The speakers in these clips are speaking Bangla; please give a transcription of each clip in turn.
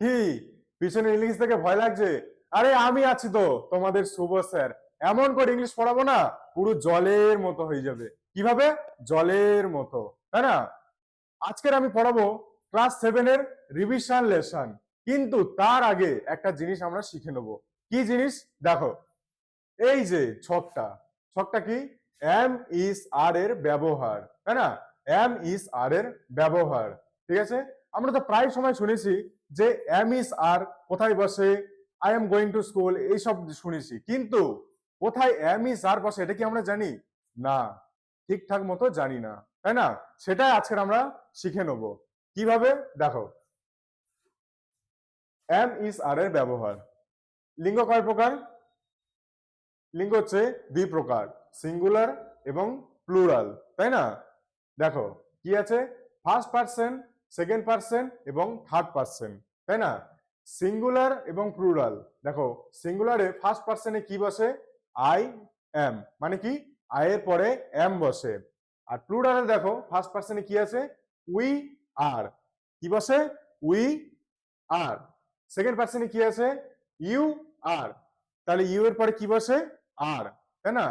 কি? পিছনে ইংলিশ থেকে ভয় লাগছে? আরে আমি আছি তো, তোমাদের শুভ স্যার। এমন করে ইংলিশ পড়াবো না, পুরো জলের মতো হয়ে যাবে। কীভাবে? জলের মতো, তাই না? আজকের আমি পড়াবো ক্লাস সেভেনের রিভিশন লেসন কিন্তু তার আগে একটা জিনিস আমরা শিখে নেব। কি জিনিস? দেখো, এই যে ছকটা ছকটা কি? এম ইস আর এর ব্যবহার, তাই না? এম ইস আর এর ব্যবহার, ঠিক আছে? আমরা তো প্রায় সময় শুনেছি যে এম ইস আর কোথায় বসে I am going to school এইসব শুনেছি। কিন্তু কোথায় এম ইস আর বসে, এটা কি আমরা জানি? না, ঠিকঠাক মতো জানি না। তাই না? সেটাই আজকের আমরা শিখে নেব। কীভাবে? দেখো। এম ইস আর এর ব্যবহার। লিঙ্গ কয় প্রকার? লিঙ্গ হচ্ছে দুই প্রকার, সিঙ্গুলার এবং প্লুরাল। তাই না? দেখো, কি আছে? ফার্স্ট পার্সন সেকেন্ড পার্সন এবং থার্ড পার্সন তাই না? সিঙ্গুলার এবং প্লুরাল দেখো সিঙ্গুলারে ফার্স্ট পার্সনে কি বসে? আই এম মানে কি? আই এর পরে এম বসে। আর প্লুরালে দেখো ফার্স্ট পার্সনে কি আছে? উই আর কি বসে? উই আর সেকেন্ড পার্সনে কি আছে? ইউ আর তাহলে ইউ এর পরে কি বসে? আর তাই না?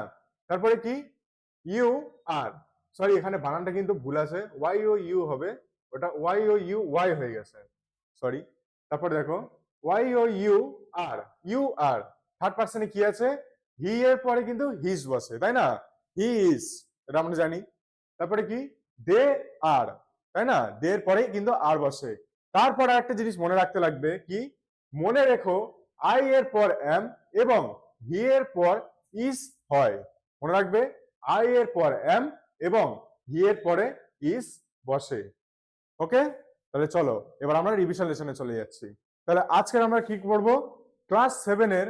তারপরে কি? ইউ আর সরি এখানে বানানটা কিন্তু ভুল আছে। ওয়াই ও ইউ হবে? ওটা ওয়াই ও ইউ ওয়াই হয়ে গেছে। সরি তারপর দেখো Y O U R you R third পার্সনে কি আছে? হি এর পরে কিন্তু হিজ বসে, তাই না? হি ইজ এটা আমরা জানি। তারপরে কি? দে আর তাই না? দে এর পরে কিন্তু আর বসে। তারপর একটা জিনিস মনে রাখতে লাগবে কি? মনে রেখো আই এর পর এম এবং হি এর পর ইস হয়। মনে রাখবে আই এর পর এম এবং হি এর পরে ইস বসে। ওকে তাহলে চলো, এবার আমরা রিভিশন লেসনে চলে যাচ্ছি। তাহলে আজকের আমরা কি করব? ক্লাস সেভেনের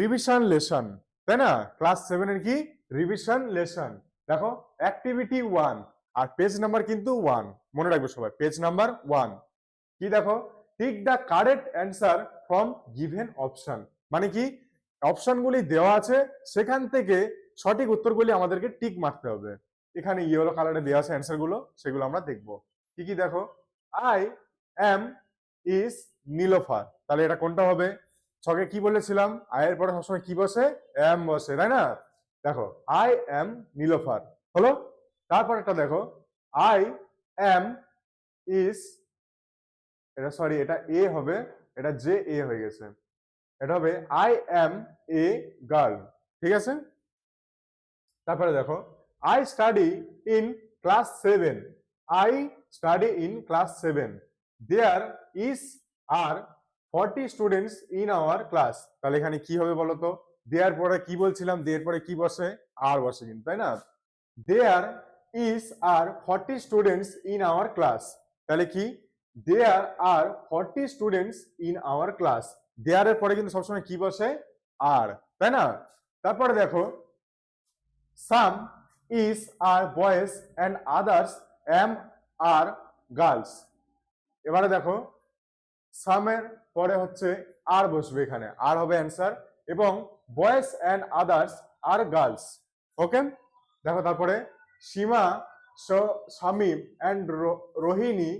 রিভিশন লেসন তাই না? ক্লাস সেভেনের কি? রিভিশন লেসন দেখো অ্যাক্টিভিটি ওয়ান আর পেজ নাম্বার কিন্তু ওয়ান মনে রাখবে সবাই পেজ নাম্বার ওয়ান কি দেখো? Tick the correct answer from given option মানে কি? অপশনগুলি দেওয়া আছে, সেখান থেকে সঠিক উত্তরগুলি আমাদেরকে টিক মারতে হবে। এখানে ইয়েলো কালারে দেওয়া আছে অ্যান্সারগুলো সেগুলো আমরা দেখব। কি কি দেখো? I am is Nilofar. তাহলে এটা কোনটা হবে? ছকে কি বলেছিলাম? আয়ের পরে সবসময় কি বসে? এম বসে, তাই না? দেখো আই এম নীলোফার। হলো? তারপর একটা দেখো। আই এম ইজ এটা সরি এটা এ হবে, এটা জে এ হয়ে গেছে। এটা হবে আই এম এ গার্ল ঠিক আছে? তারপরে দেখো I study in class seven I study in class seven there is are forty students in our class তাহলে এখানে কি হবে বলতো? দেয়ার পরে কি বলছিলাম? দেয়ার পরে কি বসে? আর বসে কিন্তু, তাই না? There is are forty students in our class তাহলে কি? There are forty students in our class দেয়ারের পরে কিন্তু সবসময় কি বসে? আর তাই না? তারপরে দেখো Sam is are boys and others am are girls. এবারে দেখো সামের পরে হচ্ছে আর বসবে এখানে। আর হবে অ্যান্সার এবং boys and others are girls okay দেখো তারপরে, Seema Shamim and Rohini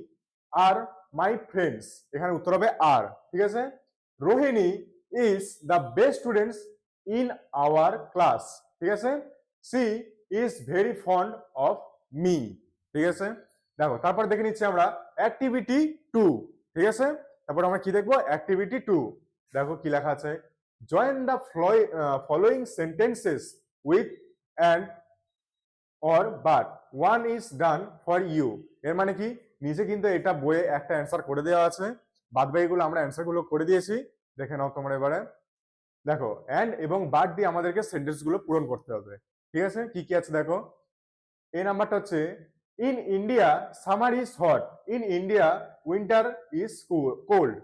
are my friends এখানে উত্তর হবে আর ঠিক আছে? Rohini is the best students in our class ঠিক আছে? She is very fond of me ঠিক আছে? দেখো, তারপর দেখে নিচ্ছি আমরা অ্যাক্টিভিটি টু ঠিক আছে? তারপর আমরা কি দেখব? অ্যাক্টিভিটি টু দেখো কি লেখা আছে join the following sentences with and or but one is done for you এর মানে কি? নিজে কিন্তু এটা বইয়ে একটা অ্যান্সার করে দেওয়া আছে। বাদ বাকিগুলো আমরা অ্যান্সারগুলো করে দিয়েছি। দেখে নাও তোমরা এবারে। দেখো অ্যান্ড এবং বাট দিয়ে আমাদেরকে সেন্টেন্সগুলো পূরণ করতে হবে। ঠিক আছে? কি কি আছে দেখো? এই নাম্বারটা হচ্ছে in India summer is hot in India winter is cold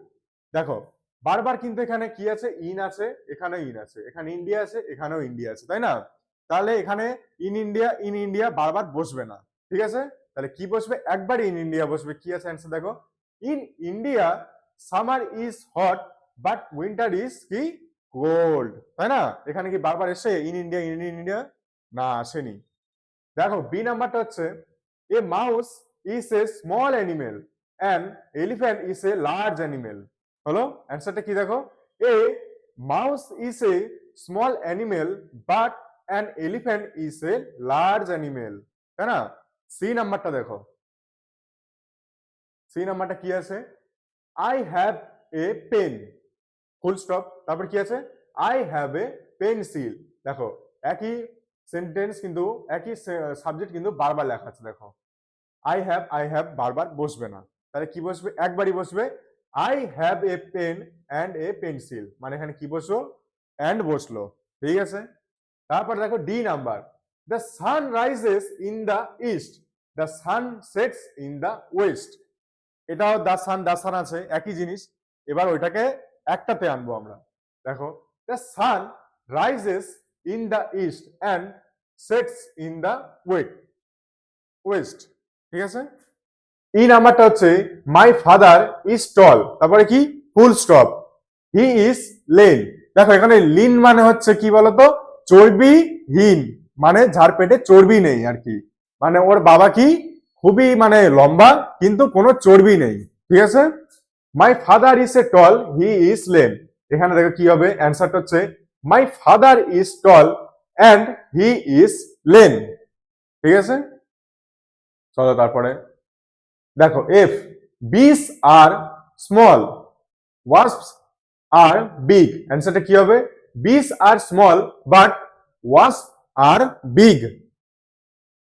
দেখো, বারবার কিন্তু এখানে কি আছে? ইন আছে, এখানেও ইন আছে। এখানে ইন্ডিয়া আছে, এখানেও ইন্ডিয়া আছে, তাই না? তাহলে এখানে ইন ইন্ডিয়া ইন ইন্ডিয়া বারবার বসবে না, ঠিক আছে? তাহলে কি বসবে? একবার ইন ইন্ডিয়া বসবে। কি আছে অ্যান্সার দেখো? In India summer is hot but winter is কি? কোল্ড তাই না? এখানে কি বারবার এসে ইন ইন্ডিয়া ইন ইন্ডিয়া না, আসেনি। দেখো বি নাম্বারটা হচ্ছে a mouse is a small animal an elephant is a large animal হলো অ্যান্সারটা কি দেখো? A mouse is a small animal but an elephant is a large animal তাই না? সি নাম্বারটা দেখো। সি নাম্বারটা কি আছে? I have a pen full stop তারপর কি আছে? আই হ্যাভ এ পেন্সিল দেখো, একই সেন্টেন্স কিন্তু, একই সাবজেক্ট কিন্তু বারবার লেখা আছে, দেখো। আই হ্যাভ আই হ্যাভ বারবার বসবে না। তাহলে কি বসবে? একবারই বসবে। I have a pen and a pencil মানে এখানে কি বসল? অ্যান্ড বসল। ঠিক আছে? তারপর দেখো D number the sun rises in the east the sun sets in the west এটাও দ্য সান দ্য সান আছে। একই জিনিস। এবার ওইটাকে একটাতে আনব আমরা। দেখো the sun rises in the east and sets in the wet west ঠিক আছে? ই নাম্বারটা হচ্ছে মাই ফাদার ইজ টল তারপরে কি? Full stop he is lean দেখো, এখানে লিন মানে হচ্ছে কি বলতো? চর্বিহীন মানে যার পেটে চর্বি নেই আর কি। মানে ওর বাবা কি? খুবই মানে লম্বা, কিন্তু কোনো চর্বি নেই। ঠিক আছে? My father is a tall he is lean এখানে দেখো কি হবে? অ্যান্সারটা হচ্ছে my father is tall and he is lean ঠিক আছে? চলো তারপরে। দেখো F bees are small wasps are big অ্যান্সারটা কি হবে? Bees are small but wasp are big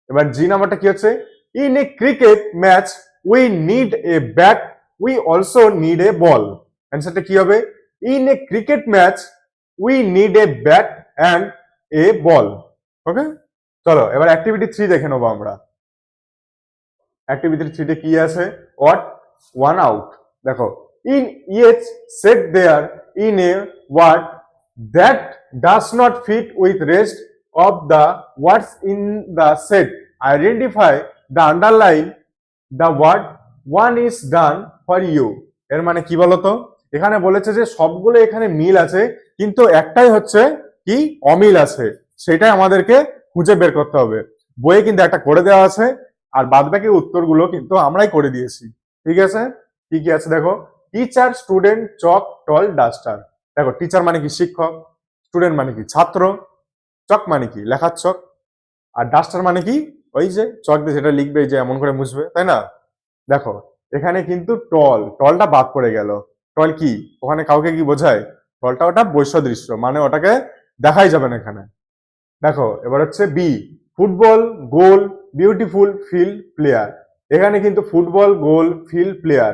এবার জি নাম্বারটা কি হচ্ছে? In a cricket match we need a bat we also need a ball অ্যান্সারটা কি হবে? In a cricket match we need a bat and a ball okay চলো, এবার অ্যাক্টিভিটি থ্রি দেখে নেব আমরা। অ্যাক্টিভিটি থ্রিতে কি আছে? ওয়াট ওয়ান আউট দেখো in each set there in a word that does not fit with rest of the words in the set identify the underline the word one is done for you এর মানে কি বলতো? এখানে বলেছে যে সবগুলো এখানে মিল আছে, কিন্তু একটাই হচ্ছে কি? অমিল আছে। সেটাই আমাদেরকে খুঁজে বের করতে হবে। বইয়ে কিন্তু একটা করে দেওয়া আছে। আর বাদ বাকি উত্তরগুলো কিন্তু আমরাই করে দিয়েছি। ঠিক আছে? কি কি আছে দেখো? Teacher student chalk tall duster দেখো টিচার মানে কি শিক্ষক? স্টুডেন্ট মানে কি ছাত্র? চক মানে কি লেখার চক? আর ডাস্টার মানে কি? ওই যে চক দিয়ে যেটা লিখবে যে এমন করে মুছবে, তাই না? দেখো, এখানে কিন্তু টল টলটা বাদ পড়ে গেল। টল কি? ওখানে কাউকে কি বোঝায়? টলটা ওটা বৈশ্বদৃশ্য মানে ওটাকে দেখাই যাবে না এখানে। দেখো, এবার হচ্ছে B football goal beautiful field player এখানে কিন্তু ফুটবল গোল ফিল্ড প্লেয়ার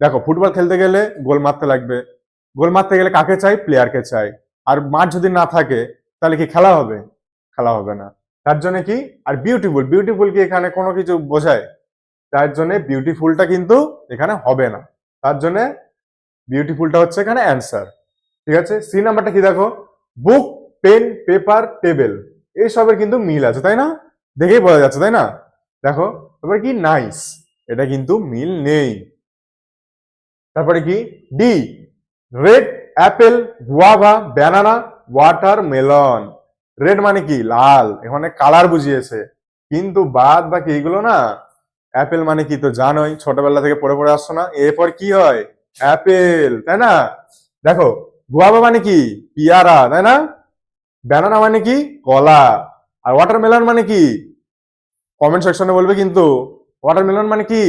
দেখো ফুটবল খেলতে গেলে গোল মারতে লাগবে। গোল মারতে গেলে কাকে চাই? প্লেয়ারকে চাই। আর মাঠ যদি না থাকে, তাহলে কি খেলা হবে? খেলা হবে না। তার জন্য কি? আর বিউটিফুল বিউটিফুল কি এখানে কোনো কিছু বোঝায়? তার জন্য বিউটিফুলটা কিন্তু এখানে হবে না। তার জন্য বিউটিফুলটা হচ্ছে এখানে অ্যান্সার ঠিক আছে? সি নাম্বারটা কি দেখো? বুক পেন পেপার টেবিল এইসবের কিন্তু মিল আছে, তাই না? দেখেই বোঝা যাচ্ছে, তাই না? দেখো তারপরে কি? নাইস এটা কিন্তু মিল নেই। তারপরে কি? D red apple guava banana watermelon red মানে কি? লাল। এখানে কালার বুঝিয়েছে। কিন্তু বাদ বাকি এগুলো না অ্যাপেল মানে কি তো জানোই, ছোটবেলা থেকে পড়ে পড়ে আসছো না? এরপর কি হয়? অ্যাপেল তাই না? দেখো গুয়াভা মানে কি? পিয়ারা, তাই না? ব্যানানা মানে কি? কলা। আর ওয়াটারমেলন মানে কি? কমেন্ট সেকশনে বলবে কিন্তু ওয়াটারমেলন মানে কি?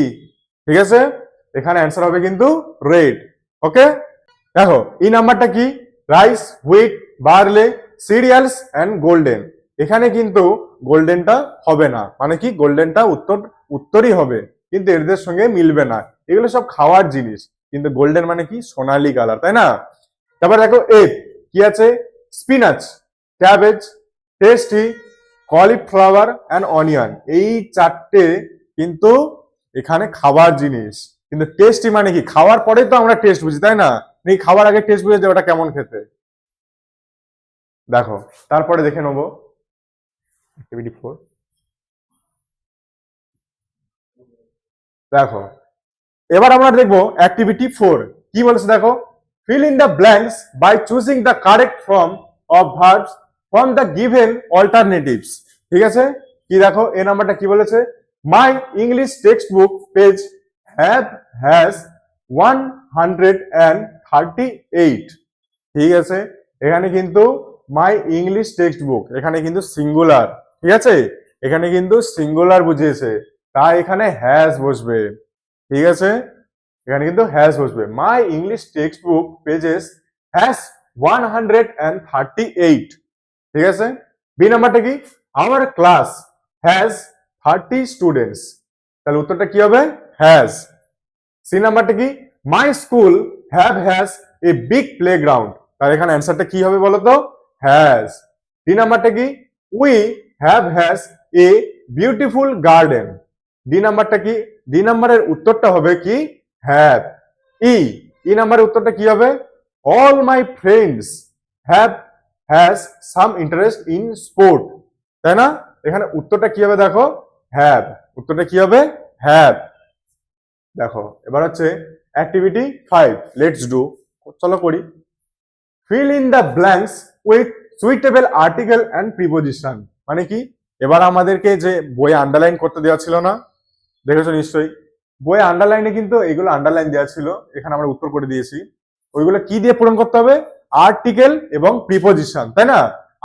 ঠিক আছে? এখানে অ্যান্সার হবে কিন্তু রেড ওকে দেখো, এই নাম্বারটা কি? Rice wheat barley cereals and golden এখানে কিন্তু গোল্ডেনটা হবে না। মানে কি? গোল্ডেনটা উত্তর, উত্তরই হবে। কিন্তু এদের সঙ্গে মিলবে না। এগুলো সব খাওয়ার জিনিস। কিন্তু গোল্ডেন মানে কি? সোনালি কালার তাই না? তারপর দেখো এফ কি আছে? Spinach cabbage tasty cauliflower and onion এই চারটে কিন্তু এখানে খাবার জিনিস। কিন্তু টেস্টি মানে কি? খাওয়ার পরে তো আমরা টেস্ট বুঝি, তাই না? এই খাবার আগে টেস্ট বুঝে যে ওটা কেমন খেতে। দেখো, তারপরে দেখে নেব। অ্যাক্টিভিটি ফোর দেখো, এবার আমরা দেখব অ্যাক্টিভিটি ফোর কি বলেছে দেখো? Fill in the blanks by choosing the correct form of verbs from the given alternatives. ঠিক আছে? কি দেখো? এই নাম্বারটা কি বলেছে? My English textbook page have has one hundred and thirty eight ঠিক আছে? এখানে কিন্তু মাই ইংলিশ টেক্সট বুক এখানে কিন্তু সিঙ্গুলার ঠিক আছে? এখানে কিন্তু সিঙ্গুলার বুঝিয়েছে। তাই এখানে হ্যাজ বসবে। ঠিক আছে? এখানে কিন্তু হ্যাজ বসবে। My English textbook pages has one hundred and thirty eight ঠিক আছে? বি নাম্বারটা কি? আমার ক্লাস হ্যাজ থার্টি স্টুডেন্টস তাহলে উত্তরটা কি হবে? হ্যাজ সি নাম্বারটা কি? My school have has a big playground তাহলে এখানে অ্যান্সারটা কি হবে বলো তো হ্যাজ ডি নাম্বারটা কি? We have has a beautiful garden D নাম্বারটা কি? ডি নাম্বারের উত্তরটা হবে কি? হ্যাভ ই ই নাম্বারের উত্তরটা কি হবে? All my friends have has some interest in sport তাই না? এখানে উত্তরটা কি হবে দেখো? হ্যাভ উত্তরটা কি হবে? হ্যাভ দেখো, এবার হচ্ছে অ্যাক্টিভিটি ফাইভ লেটস ডু চলো করি। Fill in the blanks with suitable article and preposition মানে কি? এবার আমাদেরকে যে বই আন্ডারলাইন করতে দেওয়া ছিল না, দেখেছ নিশ্চয়ই? বই আন্ডারলাইনে কিন্তু এগুলো আন্ডারলাইন দেওয়া ছিল। এখানে আমরা উত্তর করে দিয়েছি। ওইগুলো কি দিয়ে পূরণ করতে হবে? আর্টিকেল এবং প্রিপোজিশন তাই না?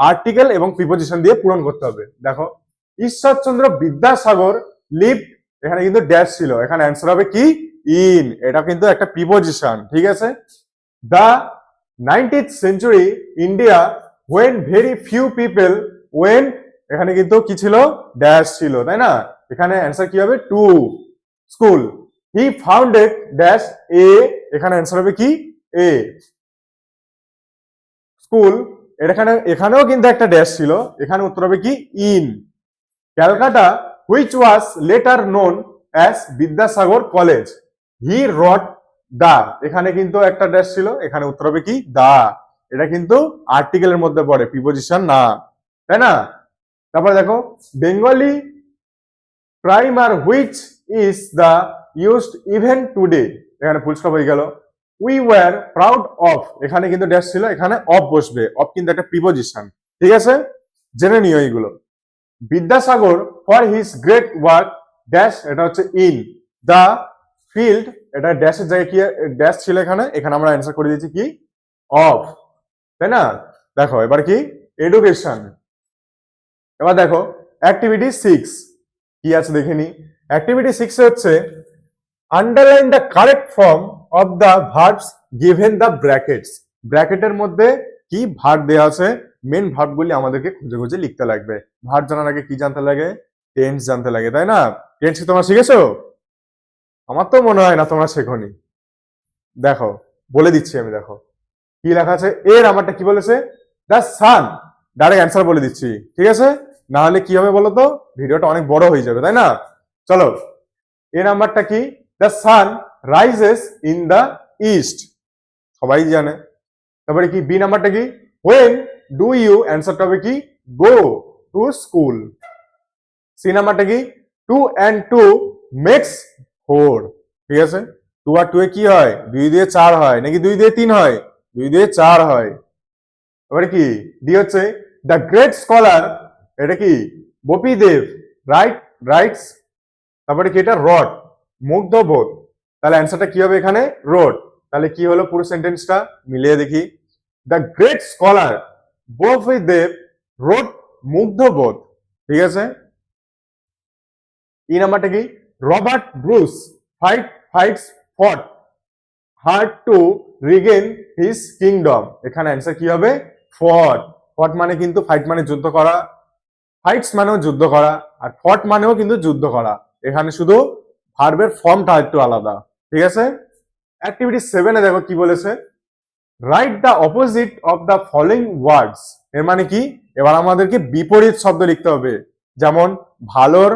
আর্টিকেল এবং প্রিপোজিশন দিয়ে পূরণ করতে হবে। দেখো, ঈশ্বরচন্দ্র বিদ্যাসাগর লিভ এখানে কিন্তু ড্যাশ ছিল। এখানে অ্যান্সার হবে কি? ইন এটা কিন্তু একটা প্রিপোজিশন ঠিক আছে? The nineteenth century India when very few people when এখানে কিন্তু কি ছিল? ড্যাশ ছিল, তাই না? এখানে অ্যান্সার কি হবে? To school he founded dash a এখানে অ্যান্সার হবে কি? এ স্কুল এখানে এখানেও কিন্তু একটা ড্যাশ ছিল। এখানে উত্তর হবে কি? In Calcutta which was later known as Vidyasagar College he wrote the এখানে কিন্তু একটা ড্যাশ ছিল। এখানে উত্তর হবে কি? দা এটা কিন্তু আর্টিকেলের মধ্যে পড়ে প্রিপোজিশন না। তাই না? তারপরে দেখো Bengali primer which is the used even today এখানে ফুল স্টপ হয়ে গেল। উই ওয়ার প্রাউড অফ এখানে কিন্তু ড্যাশ ছিল, এখানে অফ বসবে অফ কিন্তু একটা প্রিপোজিশন ঠিক আছে? জেনে নিও এইগুলো। Vidyasagar for his great work dash এটা হচ্ছে ইন দ্য ফিল্ড এটা ড্যাশের জায়গায় কি ড্যাশ ছিল এখানে এখানে আমরা অ্যান্সার করে দিয়েছি কি? অফ তাই না? দেখো, এবার কি? এডুকেশন এবার দেখো অ্যাক্টিভিটি সিক্স কি আছে দেখে নি? অ্যাক্টিভিটি সিক্স হচ্ছে underline the correct form of the verbs given the brackets ব্র্যাকেটের মধ্যে কি ভার্ব দেওয়া আছে? মেন ভার্বগুলি আমাদেরকে খুঁজে খুঁজে লিখতে লাগবে। ভার্ব জানার আগে কি জানতে লাগে? টেন্স জানতে লাগে, তাই না? টেন্স কি তোমরা শিখেছো? আমার তো মনে হয় না তোমরা শেখনি। দেখো, বলে দিচ্ছি আমি, দেখো। কি লেখা আছে? এর আমারটা কি বলেছে? দ্য সান ডাইরেক্ট অ্যান্সার বলে দিচ্ছি, ঠিক আছে? না হলে কি হবে বলো তো? ভিডিওটা অনেক বড় হয়ে যাবে, তাই না? চলো এ নাম্বারটা কি? The sun rises in the east সবাই জানে। তারপরে কি? বি নাম্বারটা কি? হোয়েন ডু ইউ অ্যান্সারটা হবে কি? গো টু স্কুল সি নাম্বারটা কি? Two and two makes four ঠিক আছে? টু আর টু এ কি হয়? দুই দিয়ে চার হয়। নাকি দুই দিয়ে তিন হয়? দুই দিয়ে চার হয়। এবারে কি? ডি হচ্ছে দ্য গ্রেট স্কলার এটা কি? বপি দেব রাইট রাইটস তারপরে কি? এটা রড, মুগ্ধবোধ। তাহলে অ্যান্সারটা কি হবে এখানে? রোড তাহলে কি হলো পুরো সেন্টেন্সটা মিলিয়ে দেখি। The great scholar Bopdev wrote Mugdhabodh ঠিক আছে? ই নাম্বারটা কি? Robert Bruce fight fights fought hard to regain his kingdom এখানে অ্যান্সার কি হবে? ফট ফট মানে কিন্তু ফাইট মানে যুদ্ধ করা। ফাইটস মানেও যুদ্ধ করা। আর ফট মানেও কিন্তু যুদ্ধ করা। এখানে শুধু ভার্বের ফর্মটা একটু আলাদা। ঠিক আছে? অ্যাক্টিভিটি সেভেনে দেখো কি বলেছে। Write the opposite of the following words এর মানে কি? এবার আমাদেরকে বিপরীত শব্দ লিখতে হবে। যেমন, ভালোর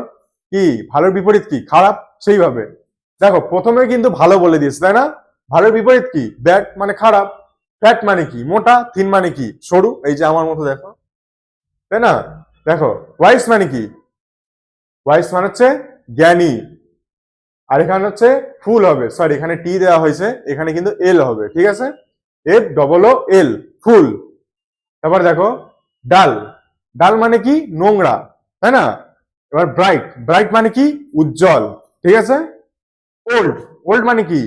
কি? ভালোর বিপরীত কি? খারাপ? সেইভাবে। দেখো, প্রথমে কিন্তু ভালো বলে দিয়েছে, তাই না? ভালোর বিপরীত কি? ব্যাড মানে খারাপ। ফ্যাট মানে কি? মোটা। থিন মানে কি? সরু। এই যে আমার মতো দেখো। তাই না? দেখো ওয়াইস মানে কি? ওয়াইস মানে হচ্ছে জ্ঞানী। আর এখানে হচ্ছে ফুল হবে। সরি এখানে টি দেওয়া হয়েছে। এখানে কিন্তু এল হবে, ঠিক আছে? F double O L fool. তারপর দেখো, ডাল। ডাল মানে কি? নোংরা, তাই না? এবার ব্রাইট ব্রাইট মানে কি? উজ্জ্বল, ঠিক আছে? ওল্ড ওল্ড মানে কি?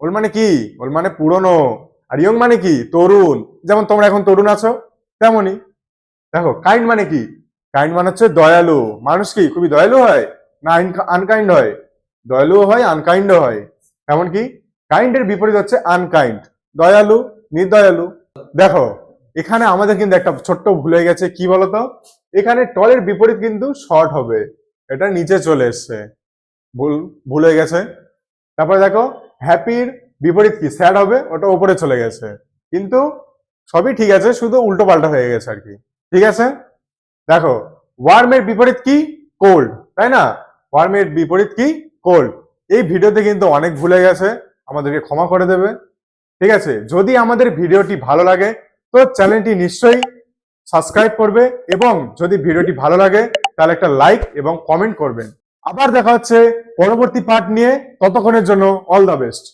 ওল্ড মানে কি? ওল্ড মানে পুরনো। আর ইয়ং মানে কি? তরুণ। যেমন তোমরা এখন তরুণ আছো, তেমনই। দেখো কাইন্ড মানে কি? কাইন্ড মানে হচ্ছে দয়ালু। মানুষ কি? খুবই দয়ালু হয়? না আনকাইন্ড হয়? দয়ালু হয় আনকাইন্ড হয়। এমন কি কাইন্ডের বিপরীত হচ্ছে আনকাইন্ড দয়ালু, নির্দয়ালু। দেখো, এখানে আমাদের কিন্তু একটা ছোট্ট ভুল হয়ে গেছে, কি বলতো? এখানে টলের বিপরীত কিন্তু শর্ট হবে। এটা নিচে চলে এসছে। ভুল ভুল হয়ে গেছে। তারপরে দেখো হ্যাপির বিপরীত কি? স্যাড হবে, ওটা উপরে চলে গেছে। কিন্তু সবই ঠিক আছে, শুধু উল্টো পাল্টা হয়ে গেছে আর কি। ঠিক আছে? দেখো ওয়ার্মের বিপরীত কি? কোল্ড তাই না? ওয়ার্মের বিপরীত কি? কোল্ড এই ভিডিওতে কিন্তু অনেক ভুলে গেছে, আমাদেরকে ক্ষমা করে দেবে। ঠিক আছে, যদি আমাদের ভিডিওটি ভালো লাগে, তো চ্যানেলটি নিশ্চয়ই সাবস্ক্রাইব করবে এবং যদি ভিডিওটি ভালো লাগে, তাহলে একটা লাইক এবং কমেন্ট করবেন। আবার দেখা হচ্ছে পরবর্তী পার্ট নিয়ে, ততক্ষণের জন্য অল দ্য বেস্ট